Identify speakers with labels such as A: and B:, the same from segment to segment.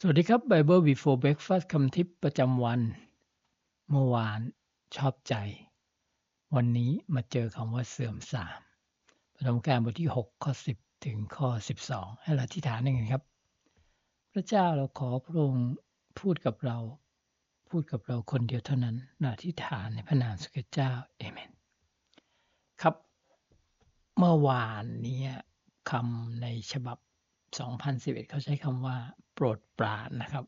A: สวัสดีครับ Bible Before Breakfast คำทิปประจำวัน เมื่อวานชอบใจ วันนี้มาเจอคำว่าเสื่อมทรามประธมการบทที่ 6 ข้อ 10 ถึงข้อ 12 ให้เราอธิฐานหนึ่งครับ พระเจ้าเราขอพระองค์พูดกับเรา พูดกับเราคนเดียวเท่านั้นนาอธิฐานในพระนามสุขเจ้าเอเมน ครับ เมื่อวานนี้คำในฉบับ 2011 เขาใช้คำว่าโปรดปรานนะครับ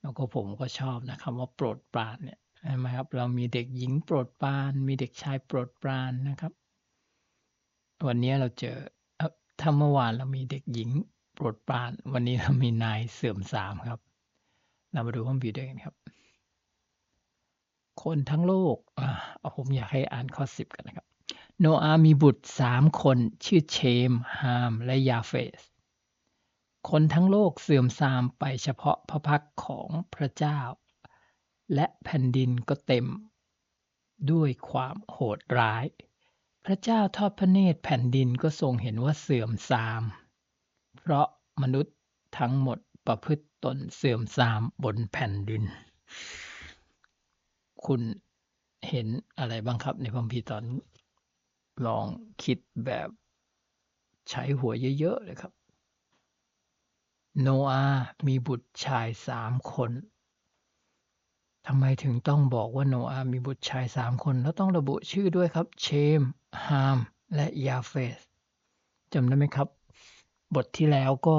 A: แล้วก็ผมก็ชอบนะคำว่าโปรดปรานเนี่ยใช่ไหมครับ เรามีเด็กหญิงโปรดปราน มีเด็กชายโปรดปรานนะครับ วันนี้เราเจอถ้าเมื่อวานเรามีเด็กหญิงโปรดปราน วันนี้เรามีนายเสื่อมสามครับ เรามาดูข้อมูลด้วยกันครับ คนทั้งโลกอาผมอยากให้อ่านข้อสิบกันนะครับ โนอามีบุตรสามคน ชื่อเชม ฮาม และยาเฟส คนทั้งโลกเสื่อมทรามไปเฉพาะพระพักของพระเจ้า และแผ่นดินก็เต็ม ด้วยความโหดร้าย พระเจ้าทอดพระเนตรแผ่นดินก็ทรงเห็นว่าเสื่อมทราม เพราะมนุษย์ทั้งหมดประพฤติตนเสื่อมทรามบนแผ่นดิน คุณเห็นอะไรบ้างครับในพัมภีตอนลองคิดแบบใช้หัวเยอะๆเลยครับ โนอาห์มีบุตรชายสามคนทำไมถึงต้องบอกว่าโนอาห์มีบุตรชายสามคน แล้วต้องระบุชื่อด้วยครับ เชม ฮาม และยาเฟสจำได้ไหมครับ บทที่แล้วก็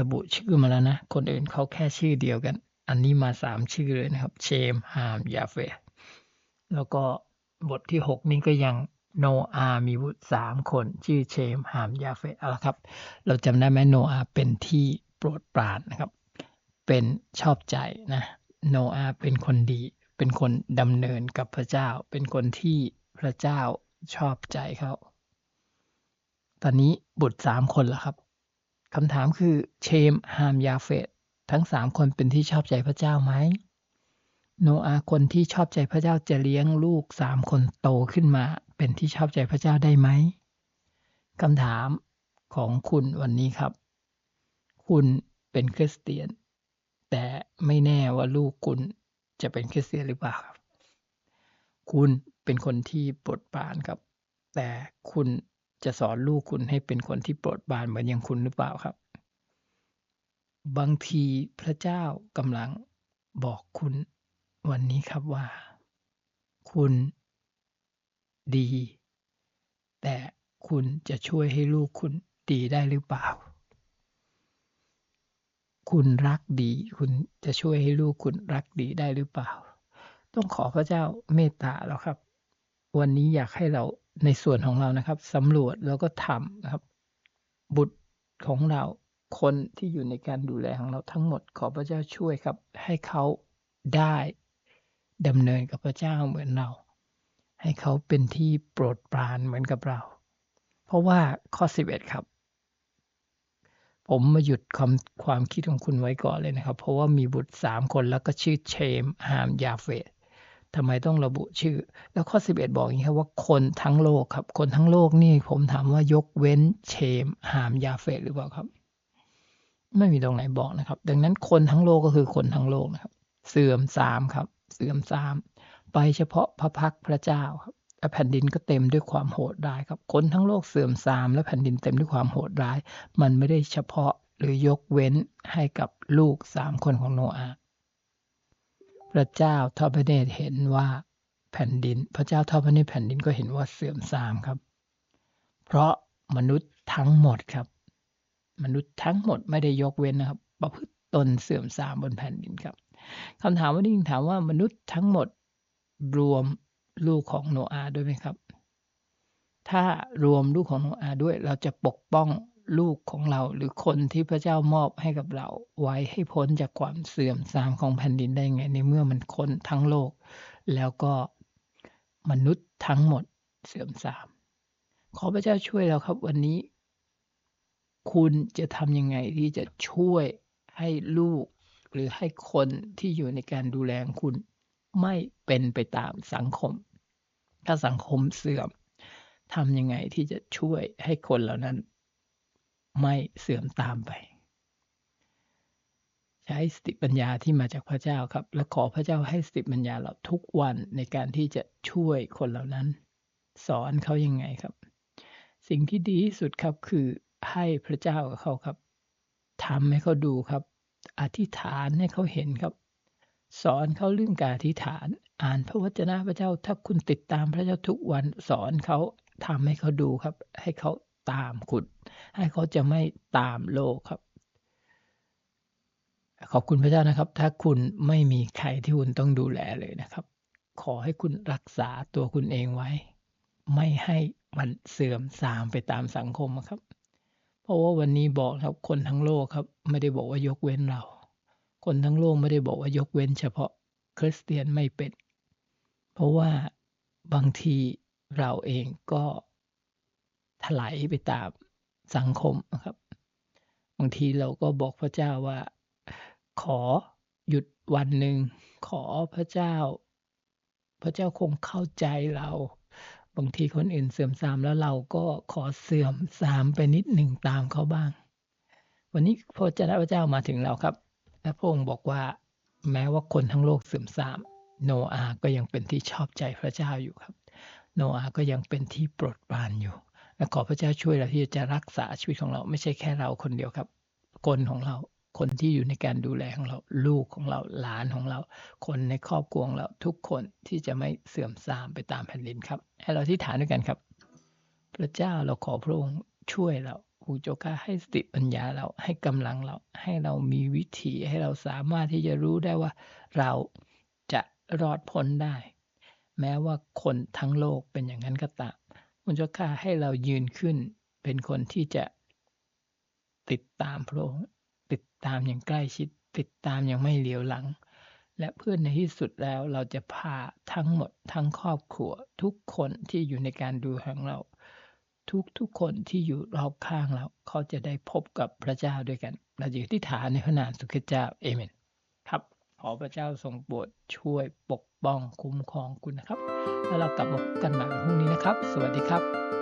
A: ระบุชื่อมาแล้วนะ คนอื่นเขาแค่ชื่อเดียวกัน อันนี้มาสามชื่อเลยนะครับ เชม ฮาม ยาเฟสแล้วก็บทที่หกนี้ก็ยังโนอามีบุตรสามคน ชื่อเชม ฮาม ยาเฟตเอาละครับ เราจำได้ไหมโนอาเป็นที่ โปรดปรานนะครับ เป็นชอบใจนะโนอาเป็นคนดี เป็นคนดำเนินกับพระเจ้า เป็นคนที่พระเจ้าชอบใจเขาตอนนี้บุตรสามคนแล้วครับคำถามคือเชมฮามยาเฟตทั้งสามคนเป็นที่ชอบใจพระเจ้าไหมโนอาคนที่ชอบใจพระเจ้าจะเลี้ยงลูกสามคนโตขึ้นมา เป็นที่ชอบใจพระเจ้าได้ไหมคำถามของคุณวันนี้ครับ คุณเป็นคริสเตียน แต่ไม่แน่ว่าลูกคุณจะเป็นคริสเตียนหรือเปล่าครับ คุณเป็นคนที่โปรดปรานครับ แต่คุณจะสอนลูกคุณให้เป็นคนที่โปรดปรานเหมือนอย่างคุณหรือเปล่าครับ บางทีพระเจ้ากำลังบอกคุณวันนี้ครับว่า คุณดี แต่คุณจะช่วยให้ลูกคุณดีได้หรือเปล่า คุณรักดี คุณจะช่วยให้ลูกคุณรักดีได้หรือเปล่า ต้องขอพระเจ้าเมตตาเราครับ วันนี้อยากให้เราในส่วนของเรานะครับสำรวจแล้วก็ทำนะครับ บุตรของเราคนที่อยู่ในการดูแลของเราทั้งหมดขอพระเจ้าช่วยครับ ให้เขาได้ดำเนินกับพระเจ้าเหมือนเรา ให้เขาเป็นที่โปรดปรานเหมือนกับเรา เพราะว่าข้อ 11 ครับ ผมมาหยุดความความคิดของคุณไว้ก่อนเลยนะครับ เพราะว่ามีบุตรสามคนแล้วก็ชื่อเชมฮามยาเฟตทำไมต้องระบุชื่อ แล้วข้อ 11 บอกอย่างนี้ครับว่าคนทั้งโลกครับ คนทั้งโลกนี่ผมถามว่ายกเว้นเชมฮามยาเฟตหรือเปล่าครับ ไม่มีตรงไหนบอกนะครับ ดังนั้นคนทั้งโลกก็คือคนทั้งโลกนะครับ เสื่อมสามครับ เสื่อมสามไปเฉพาะพระพักพระเจ้าครับ แผ่นดินก็เต็มด้วยความโหดร้ายครับคนทั้งโลกเสื่อมทราม และแผ่นดินเต็มด้วยความโหดร้าย มันไม่ได้เฉพาะหรือยกเว้นให้กับลูกสามคนของโนอาห์พระเจ้าทอพระเนตรเห็นว่าแผ่นดิน พระเจ้าทอพระเนตรแผ่นดินก็เห็นว่าเสื่อมทรามครับ เพราะมนุษย์ทั้งหมดครับ มนุษย์ทั้งหมดไม่ได้ยกเว้นนะครับ ประพฤติตนเสื่อมทรามบนแผ่นดินครับคำถามว่านี่ถามว่ามนุษย์ทั้งหมดรวม ลูกของโนอาด้วยไหมครับ ถ้ารวมลูกของโนอาด้วยเราจะปกป้องลูกของเราหรือคนที่พระเจ้ามอบให้กับเราไว้ให้พ้นจากความเสื่อมทรามของแผ่นดินได้ไง ในเมื่อมันคนทั้งโลก แล้วก็มนุษย์ทั้งหมดเสื่อมทราม ขอพระเจ้าช่วยเราครับ วันนี้ คุณจะทำยังไงที่จะช่วยให้ลูก หรือให้คนที่อยู่ในการดูแลคุณไม่เป็นไปตามสังคม ถ้าสังคมเสื่อมทำยังไงที่จะช่วยให้คนเหล่านั้น ไม่เสื่อมตามไป ใช้สติปัญญาที่มาจากพระเจ้าครับ และขอพระเจ้าให้สติปัญญาเราทุกวันในการที่จะช่วยคนเหล่านั้น สอนเขายังไงครับ สิ่งที่ดีที่สุดครับคือให้พระเจ้ากับเขาครับทำให้เขาดูครับ อธิษฐานให้เขาเห็นครับ สอนเขาเรื่องการอธิษฐาน อ่านพระวจนะพระเจ้าถ้าคุณติดตามพระเจ้าทุกวันสอนเขาทำให้เขาดูครับ ให้เขาตามคุณให้เขาจะไม่ตามโลกครับ ขอบคุณพระเจ้านะครับ ถ้าคุณไม่มีใครที่คุณต้องดูแลเลยนะครับ ขอให้คุณรักษาตัวคุณเองไว้ ไม่ให้มันเสื่อมทรามไปตามสังคมครับ เพราะว่าวันนี้บอกครับคนทั้งโลกครับ ไม่ได้บอกว่ายกเว้นเรา คนทั้งโลกไม่ได้บอกว่ายกเว้น เฉพาะคริสเตียนไม่เป็น เพราะว่าบางทีเราเองก็ถลายไปตามสังคมนะครับ บางทีเราก็บอกพระเจ้าว่า ขอหยุดวันหนึ่งขอพระเจ้า พระเจ้าคงเข้าใจเรา บางทีคนอื่นเสื่อมทรามแล้วเราก็ขอเสื่อมทรามไปนิดหนึ่งตามเขาบ้าง วันนี้พระเจ้าพระเจ้ามาถึงเราครับ และพระองค์บอกว่า แม้ว่าคนทั้งโลกเสื่อมทราม โนอาห์ก็ยังเป็นที่ชอบใจพระเจ้าอยู่ครับ โนอาห์ก็ยังเป็นที่โปรดปรานอยู่และขอพระเจ้าช่วยเราที่จะรักษาชีวิตของเราไม่ใช่แค่เราคนเดียวครับ คนของเราคนที่อยู่ในการดูแลของเรา ลูกของเราหลานของเรา คนในครอบครัวของเราทุกคนที่จะไม่เสื่อมทรามไปตามแผ่นดินครับให้เราที่ฐานด้วยกันครับ พระเจ้าเราขอพระองค์ช่วยเราผู้เจ้าข้าให้สติปัญญาเราให้กำลังเราให้เรามีวิธีให้เราสามารถที่จะรู้ได้ว่าเรา รอดพ้นได้ แม้ว่าคนทั้งโลกเป็นอย่างนั้นก็ตามผู้เจ้าข้าให้เรายืนขึ้น เป็นคนที่จะติดตามพระองค์ติดตามอย่างใกล้ชิด ติดตามอย่างไม่เหลียวหลัง และเพื่อนในที่สุดแล้วเราจะพาทั้งหมดทั้งครอบครัว ทุกคนที่อยู่ในการดูของเรา ทุกทุกคนที่อยู่รอบข้างเราเขาจะได้พบกับพระเจ้าด้วยกันเราจะที่ฐานในพระนามสุขเจ้าเอเมนครับ ขอพระเจ้าทรงโปรดช่วยปกป้องคุ้มครองคุณนะครับ แล้วเรากลับมาพบกันใหม่พรุ่งนี้นะครับ สวัสดีครับ